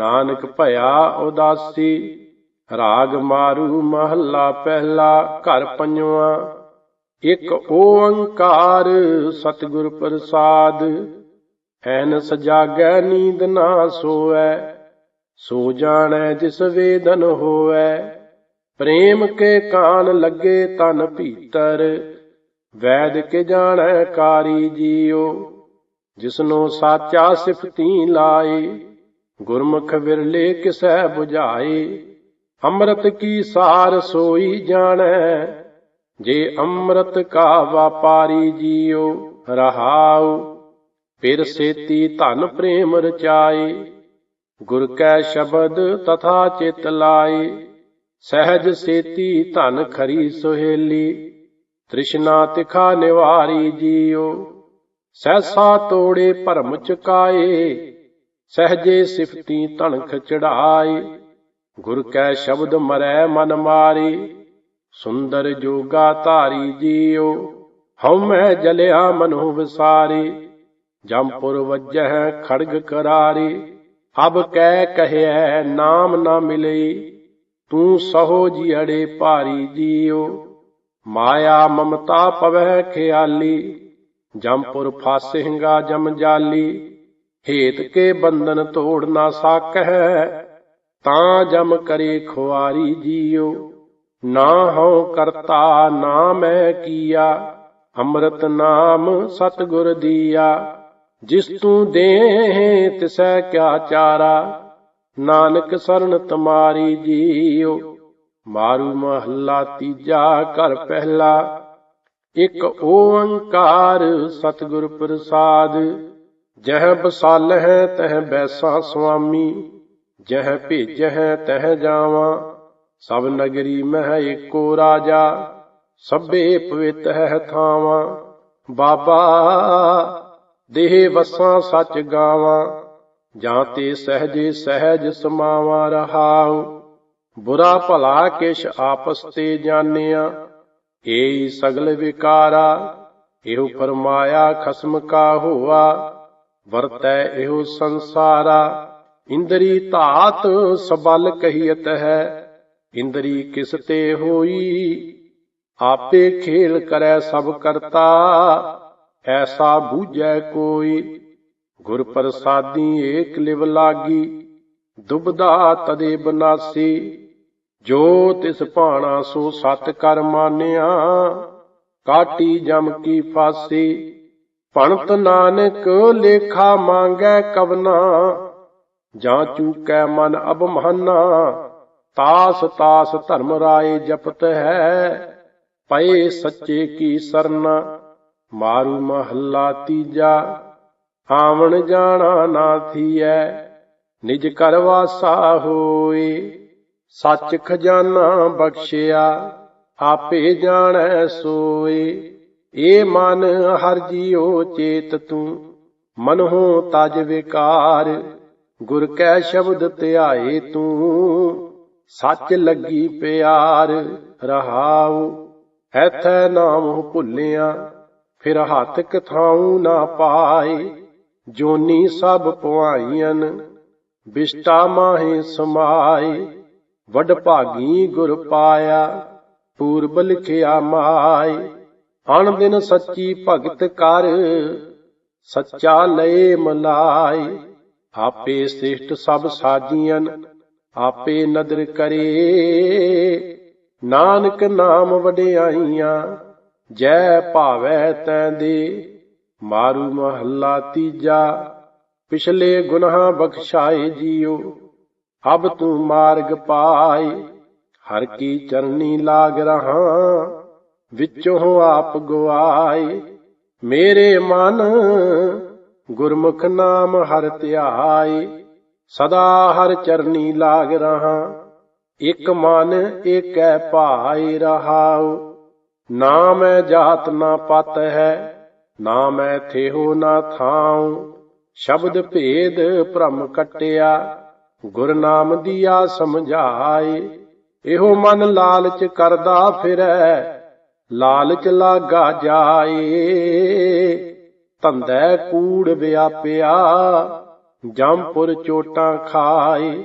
ਨਾਨਕ ਭਇਆ ਉਦਾਸੀ, ਰਾਗ ਮਾਰੂ ਮਹੱਲਾ ਪਹਿਲਾ, ਘਰ ਪੰਜਵਾ। ਇੱਕ ਓੰਕਾਰ ਸਤਿਗੁਰ ਪ੍ਰਸਾਦ, ਐਨ ਸਜਾਗੈ ਨੀਂਦ ਨਾ ਸੋਵੈ, ਸੋ ਜਾਣੈ ਜਿਸ ਵੇਦਨ ਹੋਵੈ। ਪ੍ਰੇਮ ਕੇ ਕਾਨ ਲੱਗੇ ਤਨ ਭੀਤਰ, ਵੈਦ ਕੇ ਜਾਣੈ ਕਾਰੀ ਜੀਓ, ਜਿਸਨੂੰ ਸਾਚਾ ਸਿਫਤੀ ਲਾਏ। ਗੁਰਮੁਖ ਵਿਰਲੇ ਕਿਸੈ 부ਝਾਏ ਅੰਮ੍ਰਿਤ ਕੀ ਸਾਰ ਸੋਈ ਜਾਣੈ। ਜੇ ਅੰਮ੍ਰਿਤ ਕਾ ਵਾਪਾਰੀ ਜੀਓ ਰਹਾਉ, ਫਿਰ ਸੇਤੀ ਧਨ ਪ੍ਰੇਮ ਰਚਾਏ ਗੁਰ ਕੈ ਸ਼ਬਦ ਤਥਾ ਚਿਤ ਲਾਏ ਸਹਿਜ ਸੇਤੀ ਧਨ ਖਰੀ ਸੁਹੇਲੀ। ਤ੍ਰਿਸ਼ਨਾ ਤਿਖਾ ਨਿਵਾਰੀ ਜੀਓ ਸਹਿਸਾ ਤੋੜੇ ਭਰਮ ਚੁਕਾਏ। ਸਹਜੇ ਸਿਫਤੀ ਤਣਖ ਚੜਾਏ ਗੁਰ ਕੈ ਸ਼ਬਦ ਮਰੈ ਮਨ ਮਾਰੀ। ਸੁੰਦਰ ਜੋਗਾ ਧਾਰੀ ਜੀਓ ਹਉਮੈ ਜਲਿਆ ਮਨੁ ਵਿਸਾਰੀ। ਜੰਪੁਰ ਵੱਜਹਿ ਖੜਗ ਕਰਾਰੀ। ਅਬ ਕਹਿ ਕਹਿਐ ਨਾਮ ਨਾ ਮਿਲਈ ਤੂੰ ਸਹੋ ਜਿਅੜੇ ਭਾਰੀ ਜੀਓ ਮਾਇਆ ਮਮਤਾ ਪਵੈ ਖਿਆਲੀ। ਜੰਪੁਰ ਫਾਸਿੰਗਾ ਜਮ ਜਾਲੀ। ਹੇਤ ਕੇ ਬੰਧਨ ਤੋੜ ਨਾ ਸਾਕਹਿ, ਤਾਂ ਜਮ ਕਰੇ ਖੁਆਰੀ ਜੀਓ। ਨਾ ਹਉ ਕਰਤਾ, ਨਾ ਮੈਂ ਕੀਆ, ਅੰਮ੍ਰਿਤ ਨਾਮ ਸਤਿਗੁਰ ਦੀਆ। ਜਿਸ ਤੂੰ ਦੇ ਤਿਸੈ ਕਿਆ ਚਾਰਾ। ਨਾਨਕ ਸਰਨ ਤੁਮਾਰੀ ਜੀਓ। ਮਾਰੂ ਮਹੱਲਾ ਤੀਜਾ ਘਰ ਪਹਿਲਾ। ਇੱਕ ਓੰਕਾਰ ਸਤਿਗੁਰ ਪ੍ਰਸਾਦ। ਜਹ ਬਸਾਲ ਹੈ ਤਹ ਬੈਸਾ ਸੁਆਮੀ ਜਹ ਭੇਜਹਿ ਤਹ ਜਾਵਾਂ। ਸਭ ਨਗਰੀ ਮਹਿ ਏਕੋ ਰਾਜਾ, ਸਭੇ ਪਵਿੱਤ ਹੈ ਥਾਵਾਂ। ਬਾਬਾ, ਦੇਹ ਵਸਾਂ ਸੱਚ ਗਾਵਾਂ। ਜਾਂ ਤੇ ਸਹਜੇ ਸਹਿਜ ਸਮਾਵਾਂ ਰਹਾਉ। ਬੁਰਾ ਭਲਾ ਕਿਛ ਆਪਸ ਤੇ ਜਾਣਿਆ। ਏਈ ਸਗਲ ਵਿਕਾਰਾ, ਇਹੋ ਫਰਮਾਇਆ ਖਸਮ ਕਾ ਹੋਆ। ਵਰਤੈ ਇਹੋ ਸੰਸਾਰਾ, ਇੰਦਰੀ ਧਾਤ ਸਬਲ ਕਹੀਤ ਹੈ, ਇੰਦਰੀ ਕਿਸ ਤੇ ਹੋਈ? ਆਪੇ ਖੇਲ ਕਰੈ ਸਭ ਕਰਤਾ, ਐਸਾ ਬੂਝੈ ਕੋਈ। ਗੁਰ ਪ੍ਰਸਾਦੀ ਏਕ ਲਿਵ ਲਾਗੀ ਦੁਬਦਾ ਤਦੇ ਬਨਾਸੀ। ਜੋ ਤਿਸ ਭਾਣਾ ਸੋ ਸਤ ਕਰ ਮਾਨਿਆ, ਕਾਟੀ ਜਮ ਕੀ ਫਾਸੀ। ਭਣਤ ਨਾਨਕ ਲੇਖਾ ਮੰਗੈ ਕਵਨਾ, ਜਾਂ ਚੂਕੈ ਮਨ ਅਬਮਹਨਾ ਤਾਸ ਤਾਸ ਧਰਮ ਰਾਏ ਜਪਤ ਹੈ, ਪਏ ਸੱਚੇ ਕੀ ਸਰਨ, ਮਾਰੂ ਮਹੱਲਾ ਤੀਜਾ, ਆਵਣ ਜਾਣਾ ਨਾ ਥੀਐ, ਨਿਜ ਕਰ ਵਾਸਾ ਹੋਏ, ਸੱਚ ਖਜ਼ਾਨਾ ਬਖਸ਼ਿਆ, ਆਪੇ ਜਾਣੈ ਸੋਏ। ਏ ਮਨ ਹਰ ਜੀਉ ਚੇਤ ਤੂੰ ਮਨਹੁ ਤਜ ਵਿਕਾਰ, ਗੁਰ ਕੈ ਸ਼ਬਦ ਧਿਆਏ ਤੂੰ, ਸੱਚ ਲੱਗੀ ਪਿਆਰ ਰਹਾਉ, ਐਥੈ ਨਾਮ ਭੁੱਲਿਆ, ਫਿਰ ਹੱਥ ਕਥਾਉ ਨਾ ਪਾਏ, ਜੋਨੀ ਸਭ ਪੁਆਈਆਂ ਬਿਸ਼ਟਾ ਮਾਹੇ ਸਮਾਏ, ਵਡ ਭਾਗੀ ਗੁਰ ਪਾਇਆ, ਪੂਰਬ ਲਿਖਿਆ ਮਾਏ। ਅਣ ਦਿਨ ਸੱਚੀ ਭਗਤ ਕਰ, ਸੱਚਾ ਲਏ ਮਲਾਈ। ਆਪੇ ਸ੍ਰਿਸ਼ਟ ਸਭ ਸਾਜੀਆਂ, ਆਪੇ ਨਦਰ ਕਰੇ। ਨਾਨਕ ਨਾਮ ਵਡਿਆਈਆਂ, ਜੈ ਭਾਵੈ ਤੈ ਦੇ। ਮਾਰੂ ਮਹੱਲਾ ਤੀਜਾ, ਪਿਛਲੇ ਗੁਨਾਹ ਬਖਸ਼ਾਏ ਜੀਓ। ਅਬ ਤੂੰ ਮਾਰਗ ਪਾਏ, ਹਰ ਕੀ ਚਰਨੀ ਲਾਗ ਰਹਾ। ਵਿੱਚੋਂ ਆਪ ਗਵਾਏ। ਮੇਰੇ ਮਨ ਗੁਰਮੁਖ ਨਾਮ ਹਰ ਧਿਆਏ। ਸਦਾ ਹਰ ਚਰਨੀ ਲਾਗ ਰਹਾ। ਇਕ ਮਨ ਏਕੈ ਭਾਈ ਰਹਾਉ। ਨਾ ਮੈਂ ਜਾਤ ਨਾ ਪਤ ਹੈ, ਨਾ ਮੈਂ ਥੇਹੋ ਨਾ ਥਾਉ। ਸ਼ਬਦ ਭੇਦ ਭ੍ਰਮ ਕਟਿਆ, ਗੁਰ ਨਾਮ ਦੀਆ ਸਮਝਾਏ। ਇਹੋ ਮਨ ਲਾਲਚ ਕਰਦਾ ਫਿਰੈ ਲਾਲਚ ਲਾਗਾ ਜਾਏ, ਧੰਦੈ ਕੂੜ ਵਿਆਪਿਆ ਜੰਪੁਰ ਚੋਟਾਂ ਖਾਏ।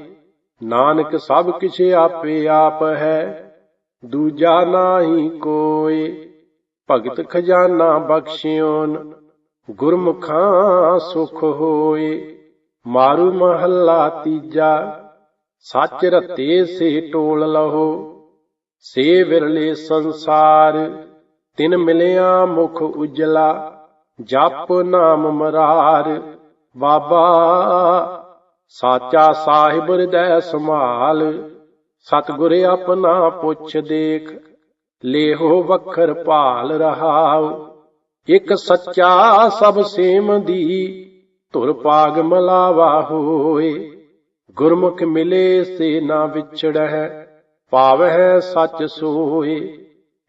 ਨਾਨਕ ਸਭ ਕਿਛ ਆਪੇ ਆਪ ਹੈ, ਦੂਜਾ ਨਾਹੀ ਕੋਏ। ਭਗਤ ਖਜ਼ਾਨਾ ਬਖਸ਼ਿਓਨ, ਗੁਰਮੁਖਾਂ ਸੁਖ ਹੋਏ। ਮਾਰੂ ਮਹੱਲਾ ਤੀਜਾ, ਸੱਚ ਰਤੇ ਸੇ ਟੋਲ ਲਹੋ। ਸੇ ਵਿਰਲੇ ਸੰਸਾਰ, ਤਿਨ ਮਿਲਿਆ ਮੁਖ ਉਜਲਾ, ਜਪ ਨਾਮ ਮਰਾਰ, ਬਾਬਾ ਸਾਚਾ ਸਾਹਿਬ ਹਿਰਦੈ ਸੰਭਾਲ, ਸਤਿਗੁਰ ਆਪਣਾ ਪੁੱਛ ਦੇਖ, ਲੇਹੋ ਵਖਰ ਭਾਲ ਰਹਾਉ, ਇਕ ਸੱਚਾ ਸਭ ਸੇਮ ਦੀ, ਧੁਰ ਪਾਗ ਮਲਾਵਾ ਹੋਏ, ਗੁਰਮੁਖ ਮਿਲੇ ਸੇ ਨਾ ਵਿਛੜੈ ਪਾਵਹਿ ਸੱਚ ਸੋਏ,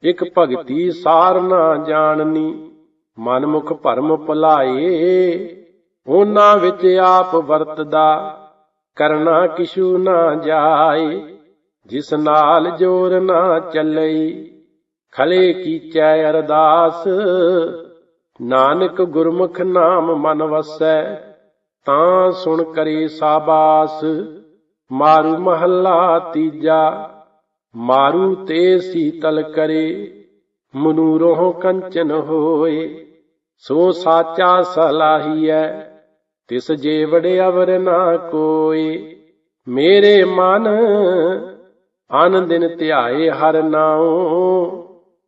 ਇਕ ਭਗਤੀ ਸਾਰ ਨਾ ਜਾਣਨੀ ਮਨ ਮੁਖ ਭਰਮ ਭੁਲਾਏ, ਉਹਨਾਂ ਵਿੱਚ ਆਪ ਵਰਤਦਾ, ਕਰਨਾ ਕਿਛੂ ਨਾ ਜਾਏ, ਜਿਸ ਨਾਲ ਜੋਰ ਨਾ ਚੱਲਈ, ਖਲੇ ਕੀਚੈ ਅਰਦਾਸ, ਨਾਨਕ ਗੁਰਮੁਖ ਨਾਮ ਮਨ ਵਸੈ, ਤਾਂ ਸੁਣ ਕਰੇ ਸਾਬਾਸ, ਮਾਰੂ ਮਹੱਲਾ ਤੀਜਾ ਮਾਰੂ ਤੇ ਸੀਤਲ ਕਰੇ ਮਨੂਰੋਂ ਕੰਚਨ ਹੋਏ। ਸੋ ਸਾਚਾ ਸਲਾਹੀਐ, ਤਿਸ ਜੇਵੜ ਅਵਰ ਨਾ ਕੋਈ ਮੇਰੇ ਮਨ ਅਨ ਦਿਨ ਧਿਆਏ ਹਰ ਨਾਉ।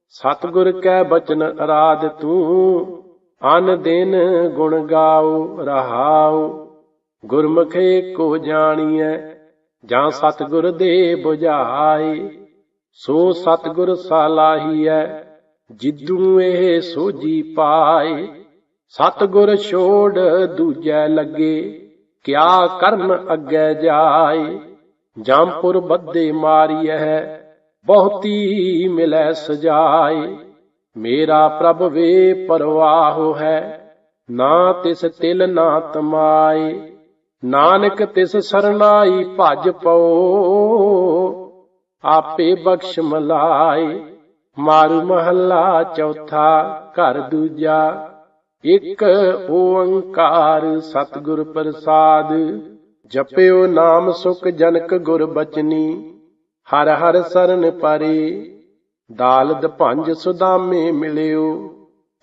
ਸਤਿਗੁਰ ਕੈ ਬਚਨ ਅਰਾਧ ਤੂੰ, ਅਨ ਦਿਨ ਗੁਣ ਗਾਉ ਰਹਾਉ। ਗੁਰਮੁਖੇ ਕੋ ਜਾਣੀਐ ਜਾਂ ਸਤਿਗੁਰ ਦੇ 부ਝਾਏ ਸੋ ਸਤਿਗੁਰ ਸਲਾਹੀਐ, ਜਿੱਦੂ ਇਹ ਸੋਜੀ ਪਾਏ। ਸਤਿਗੁਰ ਛੋੜ ਦੂਜੈ ਲੱਗੇ, ਕਿਆ ਕਰਨ ਅੱਗੇ ਜਾਏ। ਜੰਪੁਰ ਬੱਦੇ ਮਾਰੀਐ, ਬਹੁਤੀ ਮਿਲੈ ਸਜਾਏ। ਮੇਰਾ ਪ੍ਰਭ ਵੇ ਪਰਵਾਹ ਹੈ, ਨਾ ਤਿਸ ਤਿਲ ਨਾ ਤਮਾਏ। ਨਾਨਕ ਤਿਸ ਸਰਨਾਈ ਭਜ ਪਉ। ਆਪੇ ਬਖਸ਼ ਮਲਾਏ ਮਾਰੂ ਮਹੱਲਾ ਚੌਥਾ ਘਰ ਦੂਜਾ। ਇਕ ਓੰਕਾਰ ਸਤਿਗੁਰ ਪ੍ਰਸਾਦ, ਜਪਿਓ ਨਾਮ ਸੁਖ ਜਨਕ ਗੁਰ ਬਚਨੀ। ਹਰ ਹਰ ਸਰਨ ਪਰੇ, ਦਾਲਦ ਭੰਜ ਸੁਦਾਮੇ ਮਿਲਿਓ,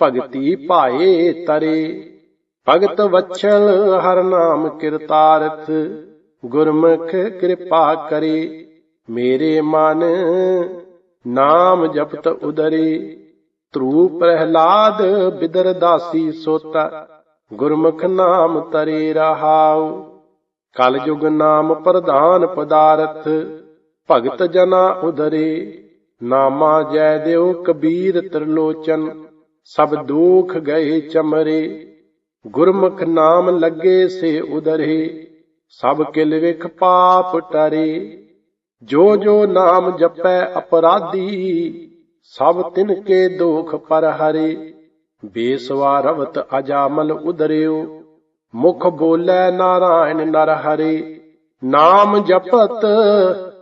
ਭਗਤੀ ਭਾਏ ਤਰੇ। ਭਗਤ ਵਛਲ ਹਰ ਨਾਮ ਕਿਰਤਾਰਥ ਗੁਰਮੁਖ ਕਿਰਪਾ ਕਰੇ, ਮੇਰੇ ਮਨ ਨਾਮ ਜਪਤ ਉਦਰੇ ਧਰੂ ਪ੍ਰਹਿਲਾਦ ਬਿਦਰ ਦਾਸੀ ਸੋਤਾ, ਗੁਰਮੁਖ ਨਾਮ ਤਰੇ ਰਹਾਉ। ਕਲ ਯੁਗ ਨਾਮ ਪ੍ਰਧਾਨ ਪਦਾਰਥ, ਭਗਤ ਜਨਾ ਉਦਰੇ, ਨਾਮਾ ਜੈ ਦਿਓ ਕਬੀਰ ਤ੍ਰਿਲੋਚਨ, ਸਭ ਦੁਖ ਗਏ ਚਮਰੇ। ਗੁਰਮੁਖ ਨਾਮ ਲੱਗੇ ਸੇ ਉਦਰੇ, ਸਭ ਕਿਲ ਵਿਖ ਪਾਪ ਟਰੇ। ਜੋ ਜੋ ਨਾਮ ਜਪੈ ਅਪਰਾਧੀ, ਸਭ ਤਿਨ ਕੇ ਦੋਖ ਪਰ ਹਰੇ। ਬੇਸਵਾ ਰਵਤ ਅਜਾਮਲ ਉਦਰਿਓ, ਮੁਖ ਬੋਲੇ ਨਾਰਾਇਣ ਨਰ ਹਰੇ। ਨਾਮ ਜਪਤ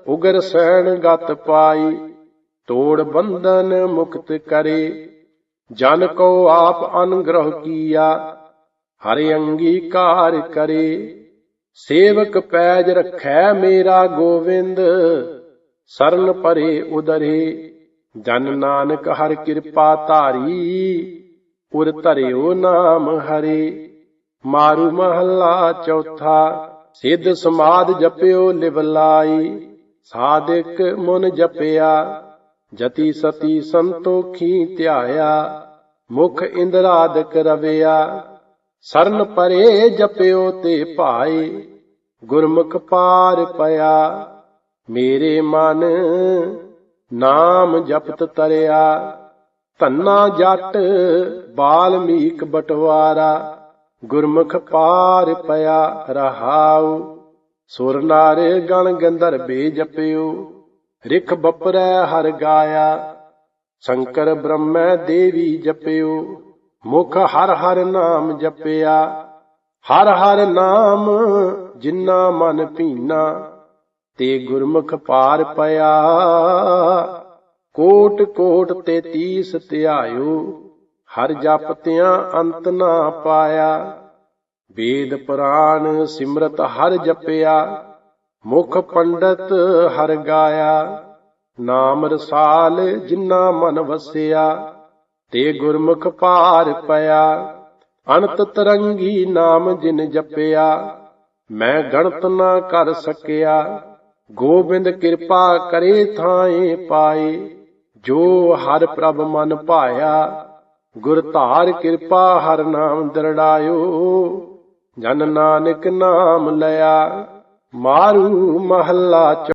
ਉਗਰ ਸੈਣ ਗਤ ਪਾਈ, ਤੋੜ ਬੰਧਨ ਮੁਕਤ ਕਰੇ। ਜਨ ਕੋ ਆਪ ਅਨਗ੍ਰਹ ਕੀਆ ਹਰਿ ਅੰਗੀਕਾਰ ਕਰੇ। ਸੇਵਕ ਪੈਜ ਰਖੈ ਮੇਰਾ ਗੋਵਿੰਦ, ਸਰਨ ਪਰੇ ਉਦਰੇ। ਜਨ ਨਾਨਕ ਹਰ ਕਿਰਪਾ ਧਾਰੀ, ਉਰ ਧਰਿਓ ਨਾਮ ਹਰੇ। ਮਾਰੂ ਮਹੱਲਾ ਚੌਥਾ, ਸਿੱਧ ਸਮਾਦ ਜਪਿਓ ਲਿਵ ਲਾਈ। ਸਾਧਿਕ ਮਨ ਜਪਿਆ, ਜਤੀ ਸਤੀ ਸੰਤੋਖੀ ਧਿਆਇਆ। ਮੁਖ ਇੰਦਰਾਦਕ ਰਵਿਆ। ਸਰਨ ਪਰੇ ਜਪਿਓ ਤੇ ਭਾਏ, ਗੁਰਮੁਖ ਪਾਰ ਪਿਆ। ਮੇਰੇ ਮਨ ਨਾਮ ਜਪਤ ਤਰਿਆ, ਧੰਨਾ ਜੱਟ ਬਾਲਮੀਕ ਬਟਵਾਰਾ, ਗੁਰਮੁਖ ਪਾਰ ਪਿਆ ਰਹਾਉ। ਸੁਰ ਨਾਰੇ ਗਣ ਗੰਧਰਵੇ ਜਪਿਓ ਰਿਖ ਬਪਰੈ ਹਰ ਗਾਇਆ। ਸ਼ੰਕਰ ਬ੍ਰਹਮੈ ਦੇਵੀ ਜਪਿਓ। ਮੁਖ ਹਰ ਹਰ ਨਾਮ ਜਪਿਆ, ਹਰ ਹਰ ਨਾਮ ਜਿਨਾ ਮਨ ਭੀਨਾ, ਤੇ ਗੁਰਮੁਖ ਪਾਰ ਪਿਆ। ਕੋਟ ਕੋਟ ਤੇ ਤੀਸ ਧਿਆਇਓ, ਹਰ ਜਪਤਿਆਂ ਅੰਤ ਨਾ ਪਾਇਆ। ਵੇਦ ਪੁਰਾਨ ਸਿਮਰਤ ਹਰ ਜਪਿਆ, ਮੁਖ ਪੰਡਤ ਹਰ ਗਾਇਆ। ਨਾਮ ਰਸਾਲ ਜਿਨਾ ਮਨ ਵਸਿਆ ਤੇ ਗੁਰਮੁਖ ਪਾਰ ਪਿਆ। ਅਨੰਤ ਤਰੰਗੀ ਨਾਮ ਜਿਨ ਜਪਿਆ, ਮੈਂ ਗਣਤ ਨਾ ਕਰ ਸਕਿਆ। ਗੋਬਿੰਦ ਕਿਰਪਾ ਕਰੇ ਥਾਏ ਪਾਏ, ਜੋ ਹਰ ਪ੍ਰਭ ਮਨ ਭਾਇਆ। ਗੁਰ ਧਾਰ ਕਿਰਪਾ ਹਰ ਨਾਮ ਦਰੜਾਇਓ, ਜਨ ਨਾਨਕ ਨਾਮ ਲਿਆ। ਮਾਰੂ ਮਹੱਲਾ